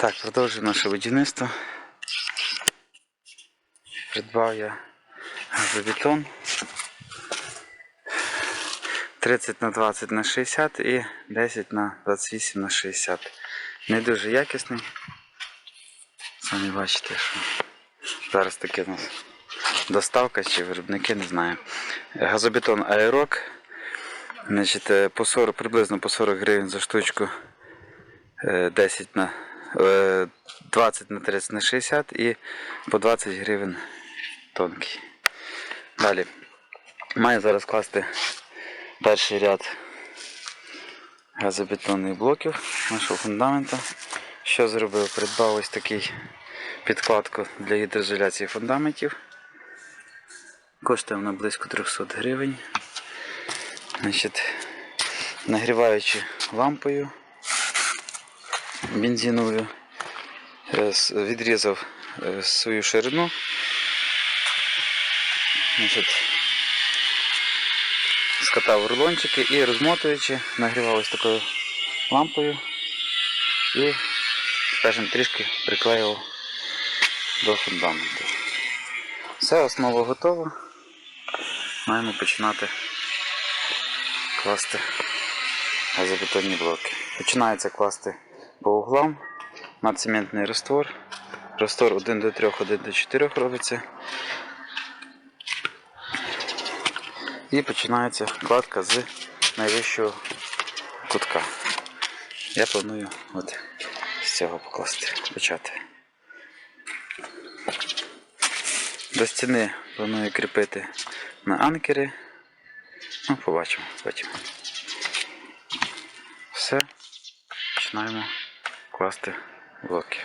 Так, продовжую наше будівництво. Придбав я газобетон 30 на 20 на 60 і 10 на 28 на 60. Не дуже якісний. Самі бачите, що зараз таке у нас доставка чи виробники, не знаю. Газобетон Аерок. Значить, е, по 40, приблизно по 40 гривень за штучку. Е, 10 на е, 20 на 30 на 60 і по 20 гривень тонкий. Далі. Маю зараз класти перший ряд газобетонних блоків нашого фундамента. Що зробив? Придбав ось такий підкладку для гідроізоляції фундаментів. Коштує вона близько 300 гривень. Значить, нагріваючи лампою бензиновою, е, відрізав е, свою ширину. Скатав рулончики і розмотуючи, нагрівав ось такою лампою і, скажімо, трішки приклеїв до фундаменту. Все, основа готова. Маємо починати класти газобетонні блоки. Починається класти по углам на цементний раствор. Раствор 1 до 3, 1 до 4 робиться. І починається кладка з найвищого кутка. Я планую от з цього покласти, почати. До стіни планую кріпити на анкери. Ну, побачимо потім. Все. Починаємо класти блоки.